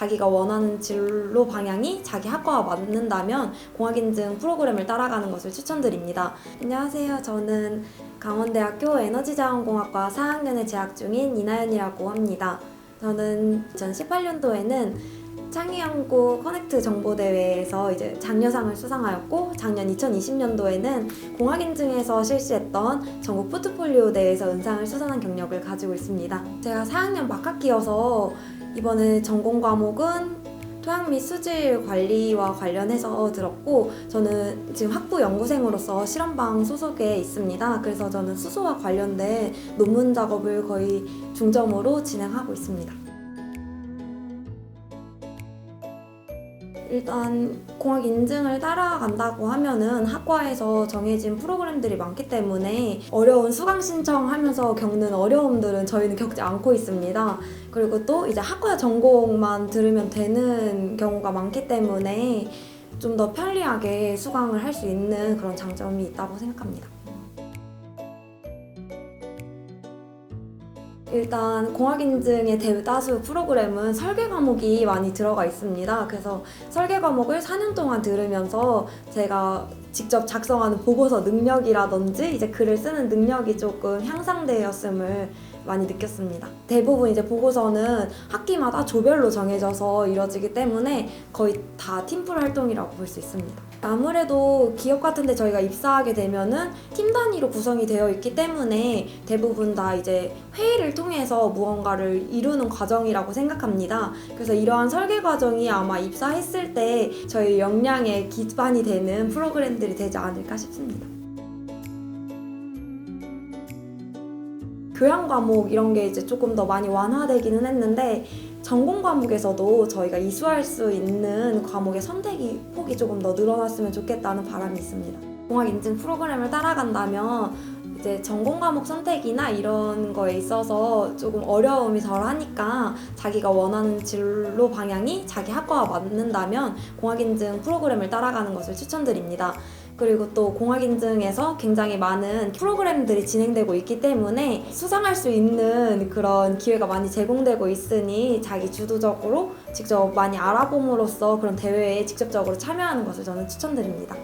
자기가 원하는 진로 방향이 자기 학과와 맞는다면 공학인증 프로그램을 따라가는 것을 추천드립니다. 안녕하세요. 저는 강원대학교 에너지자원공학과 4학년에 재학 중인 이나연이라고 합니다. 저는 2018년도에는 창의연구 커넥트 정보대회에서 이제 장려상을 수상하였고 작년 2020년도에는 공학인증에서 실시했던 전국 포트폴리오 대회에서 은상을 수상한 경력을 가지고 있습니다. 제가 4학년 막학기여서 이번에 전공 과목은 토양 및 수질 관리와 관련해서 들었고 저는 지금 학부 연구생으로서 실험방 소속에 있습니다. 그래서 저는 수소와 관련된 논문 작업을 거의 중점으로 진행하고 있습니다. 일단 공학 인증을 따라간다고 하면은 학과에서 정해진 프로그램들이 많기 때문에 어려운 수강 신청하면서 겪는 어려움들은 저희는 겪지 않고 있습니다. 그리고 또 이제 학과 전공만 들으면 되는 경우가 많기 때문에 좀 더 편리하게 수강을 할 수 있는 그런 장점이 있다고 생각합니다. 일단 공학인증의 대다수 프로그램은 설계 과목이 많이 들어가 있습니다. 그래서 설계 과목을 4년 동안 들으면서 제가 직접 작성하는 보고서 능력이라든지 이제 글을 쓰는 능력이 조금 향상되었음을 많이 느꼈습니다. 대부분 이제 보고서는 학기마다 조별로 정해져서 이루어지기 때문에 거의 다 팀플 활동이라고 볼 수 있습니다. 아무래도 기업 같은데 저희가 입사하게 되면은 팀 단위로 구성이 되어 있기 때문에 대부분 다 이제 회의를 통해서 무언가를 이루는 과정이라고 생각합니다. 그래서 이러한 설계 과정이 아마 입사했을 때 저희 역량의 기반이 되는 프로그램들이 되지 않을까 싶습니다. 교양 과목 이런 게 이제 조금 더 많이 완화되기는 했는데 전공 과목에서도 저희가 이수할 수 있는 과목의 선택이 폭이 조금 더 늘어났으면 좋겠다는 바람이 있습니다. 공학 인증 프로그램을 따라간다면 이제 전공 과목 선택이나 이런 거에 있어서 조금 어려움이 덜 하니까 자기가 원하는 진로 방향이 자기 학과와 맞는다면 공학 인증 프로그램을 따라가는 것을 추천드립니다. 그리고 또 공학인증에서 굉장히 많은 프로그램들이 진행되고 있기 때문에 수상할 수 있는 그런 기회가 많이 제공되고 있으니 자기 주도적으로 직접 많이 알아봄으로써 그런 대회에 직접적으로 참여하는 것을 저는 추천드립니다.